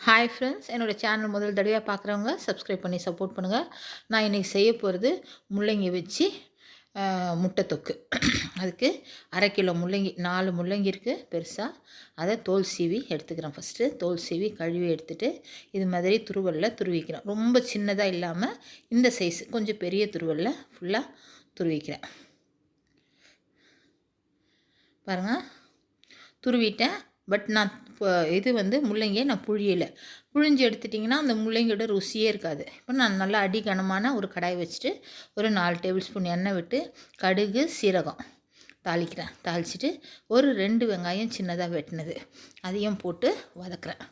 Hi friends என்னோடய channel முதல் தடவையாக பார்க்குறவங்க சப்ஸ்கிரைப் பண்ணி சப்போர்ட் பண்ணுங்கள் நான் இன்றைக்கி செய்ய போகிறது முள்ளங்கி வச்சு முட்டை தொக்கு. அதுக்கு அரை கிலோ முள்ளங்கி நாலு முள்ளங்கி இருக்குது பெருசாக அதை தோல் சீவி எடுத்துக்கிறேன் ஃபஸ்ட்டு தோல் சீவி கழுவி எடுத்துகிட்டு இது மாதிரி துருவலில் துருவிக்கிறேன். ரொம்ப சின்னதாக இல்லாமல் இந்த சைஸ் கொஞ்சம் பெரிய துருவலில் ஃபுல்லாக துருவிக்கிறேன். பாருங்கள் துருவிட்டேன். பட் நான் இப்போ இது வந்து முள்ளங்கியை நான் புழியலை. புழிஞ்சு எடுத்துட்டிங்கன்னா அந்த முள்ளங்கியோட ருசியே இருக்காது. இப்போ நான் நல்லா அடி கனமான ஒரு கடாய் வச்சுட்டு ஒரு நாலு டேபிள் ஸ்பூன் எண்ணெய் விட்டு கடுகு சீரகம் தாளிக்கிறேன். தாளிச்சிட்டு ஒரு ரெண்டு வெங்காயம் சின்னதாக வெட்டினது. அதையும் போட்டு வதக்குறேன்.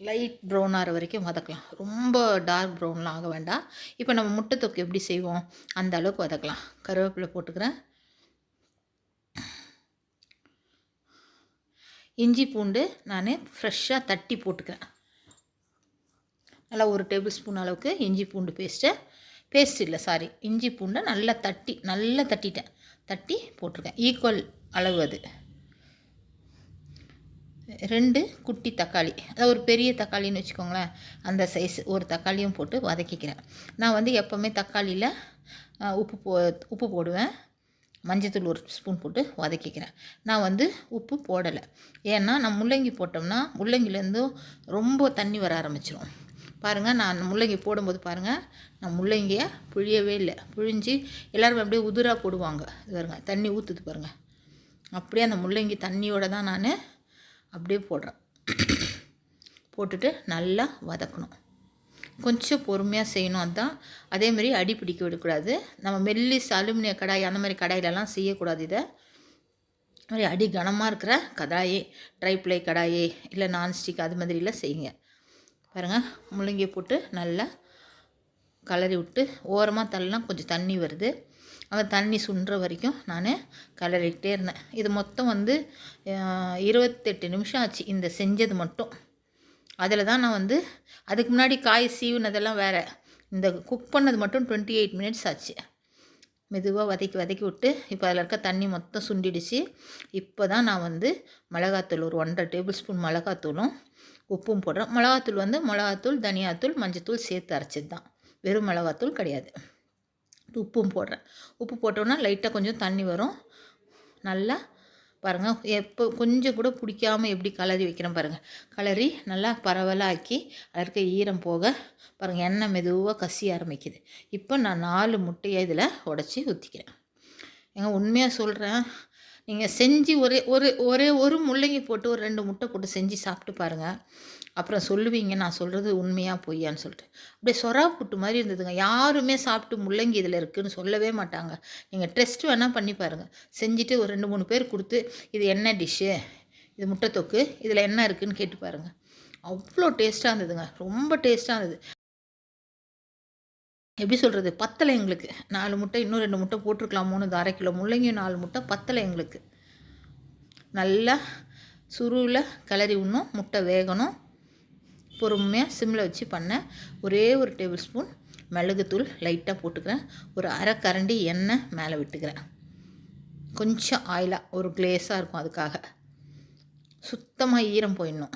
லைட் ப்ரௌன் ஆகிற வரைக்கும் வதக்கலாம். ரொம்ப டார்க் ப்ரௌன்லாம் ஆக வேண்டாம். இப்போ நம்ம முட்டை தொக்கு எப்படி செய்வோம்? அந்த அளவுக்கு வதக்கலாம். கருவேப்பிலை போட்டுக்கிறேன். இஞ்சி பூண்டு நான் ஃப்ரெஷ்ஷாக தட்டி போட்டுக்கிறேன். நல்லா ஒரு டேபிள் ஸ்பூன் அளவுக்கு இஞ்சி பூண்டு பேஸ்ட்டு. பேஸ்ட் இல்லை சாரி இஞ்சி பூண்டை நல்லா தட்டி நல்லா தட்டிட்டேன். தட்டி போட்டிருக்கேன். ஈக்குவல் அளவு அது. ரெண்டு குட்டி தக்காளி. அதாவது ஒரு பெரிய தக்காளின்னு வச்சுக்கோங்களேன். அந்த சைஸ் ஒரு தக்காளியும் போட்டு வதக்கிக்கிறேன். நான் வந்து எப்போவுமே தக்காளியில் உப்பு போ உப்பு போடுவேன். மஞ்சத்தூள் ஒரு ஸ்பூன் போட்டு வதக்கிக்கிறேன். நான் வந்து உப்பு போடலை. ஏன்னா நான் முள்ளங்கி போட்டோம்னா முள்ளங்கிலேருந்து ரொம்ப தண்ணி வர ஆரம்பிச்சிடும் பாருங்கள் நான் முள்ளங்கி போடும்போது பாருங்கள் நான் முள்ளங்கியை புழியவே இல்லை. புழிஞ்சு எல்லோரும் அப்படியே உதிராக போடுவாங்க. பாருங்க தண்ணி ஊற்றுது பாருங்கள் அப்படியே அந்த முள்ளங்கி தண்ணியோடு தான் நான் அப்படியே போடுறேன். போட்டுட்டு நல்லா வதக்கணும். கொஞ்சம் பொறுமையாக செய்யணும் அதுதான் அதேமாதிரி அடி பிடிக்க விடக்கூடாது. நம்ம மெல்லிஸ் அலுமினிய கடாய் அந்த மாதிரி கடாயிலலாம் செய்யக்கூடாது இதை. மாதிரி அடி கனமாக இருக்கிற கடாயே ட்ரை ப்ளை கடாயே இல்லை நான்ஸ்டிக் அது மாதிரிலாம் செய்யுங்க. பாருங்கள் முள்ளங்கி போட்டு நல்லா கலரி விட்டு ஓரமாக தள்ளலாம் கொஞ்சம் தண்ணி வருது. அந்த தண்ணி சுண்டுற வரைக்கும் நான் கலரிக்கிட்டே இருந்தேன். இது மொத்தம் வந்து இருபத்தெட்டு நிமிஷம் ஆச்சு இந்த செஞ்சது மட்டும். அதில் தான் நான் வந்து அதுக்கு முன்னாடி காய் சீவுனதெல்லாம் வேறு. இந்த குக் பண்ணது மட்டும் டுவெண்ட்டி எயிட் மினிட்ஸ் ஆச்சு. மெதுவாக வதக்கி வதக்கி விட்டு இப்போ அதில் இருக்க தண்ணி மொத்தம் சுண்டிடுச்சு. இப்போ தான் நான் வந்து மிளகாத்தூள் ஒரு ஒன்றரை டேபிள் ஸ்பூன் மிளகாத்தூளும் உப்பும் போடுறேன். மிளகாத்தூள் வந்து மிளகாத்தூள் தனியாத்தூள் மஞ்சத்தூள் சேர்த்து அரைச்சது தான். வெறும் மிளகாத்தூள் கிடையாது. உப்பும் போடுறேன். உப்பு போட்டோன்னா லைட்டாக கொஞ்சம் தண்ணி வரும். நல்லா பாருங்கள் எப்போ கொஞ்சம் கூட பிடிக்காமல் எப்படி கலரி வைக்கிறேன் பாருங்கள் கலரி நல்லா பரவலாக ஆக்கி அதற்கு ஈரம் போக பாருங்கள் எண்ணெய் மெதுவாக கசி ஆரம்பிக்குது. இப்போ நான் நாலு முட்டையை இதில் உடச்சி ஊற்றிக்கிறேன் ஏங்க உண்மையாக சொல்கிறேன் நீங்கள் செஞ்சு ஒரே ஒரு ஒரே ஒரு முள்ளங்கி போட்டு ஒரு ரெண்டு முட்டை போட்டு செஞ்சு சாப்பிட்டு பாருங்கள் அப்புறம் சொல்லுவீங்க நான் சொல்கிறது உண்மையாக பொய்யான்னு சொல்லிட்டு. அப்படியே சொரா புட்டு மாதிரி இருந்ததுங்க. யாருமே சாப்பிட்டு முள்ளங்கி இதில் இருக்குதுன்னு சொல்லவே மாட்டாங்க. நீங்கள் டெஸ்ட் வேணால் பண்ணி பாருங்கள் செஞ்சுட்டு ஒரு ரெண்டு மூணு பேர் கொடுத்து இது என்ன டிஷ்ஷு? இது முட்டை தொக்கு இதில் என்ன இருக்குதுன்னு கேட்டு பாருங்கள் அவ்வளோ டேஸ்ட்டாக இருந்ததுங்க. ரொம்ப டேஸ்ட்டாக இருந்தது. எப்படி சொல்கிறது பத்தலை எங்களுக்கு. நாலு முட்டை இன்னும் ரெண்டு முட்டை போட்டிருக்கலாம் மூணு அரை கிலோ. முள்ளங்கியும் நாலு முட்டை பத்தலை எங்களுக்கு. நல்லா சுருவில் கிளறி விடணும். முட்டை வேகணும். பொறுமையாக சிம்மில் வச்சு பண்ணேன் ஒரே ஒரு டேபிள் ஸ்பூன் மிளகுத்தூள் லைட்டாக போட்டுக்கிறேன். ஒரு அரை கரண்டி எண்ணெய் மேலே விட்டுக்கிறேன். கொஞ்சம் ஆயிலாக ஒரு கிளேஸாக இருக்கும் அதுக்காக. சுத்தமாக ஈரம் போயிடணும்.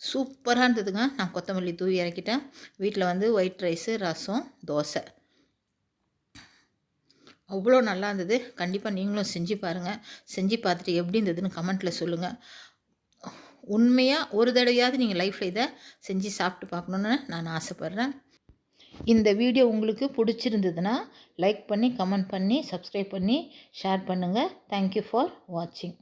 சூப்பராக இருந்ததுங்க. நான் கொத்தமல்லி தூவி இறக்கிட்டேன். வீட்டில் வந்து ஒயிட் ரைஸு ரசம் தோசை. அவ்வளோ நல்லா இருந்தது. கண்டிப்பாக நீங்களும் செஞ்சு பாருங்கள் செஞ்சு பார்த்துட்டு எப்படி இருந்ததுன்னு கமெண்ட்டில் சொல்லுங்கள் உண்மையாக ஒரு தடவையாவது நீங்கள் லைஃப்பில் இதை செஞ்சு சாப்பிட்டு பார்க்கணுன்னு நான் ஆசைப்பட்றேன். இந்த வீடியோ உங்களுக்கு பிடிச்சிருந்ததுன்னா லைக் பண்ணி கமெண்ட் பண்ணி சப்ஸ்கிரைப் பண்ணி ஷேர் பண்ணுங்கள் தேங்க்யூ ஃபார் வாட்சிங்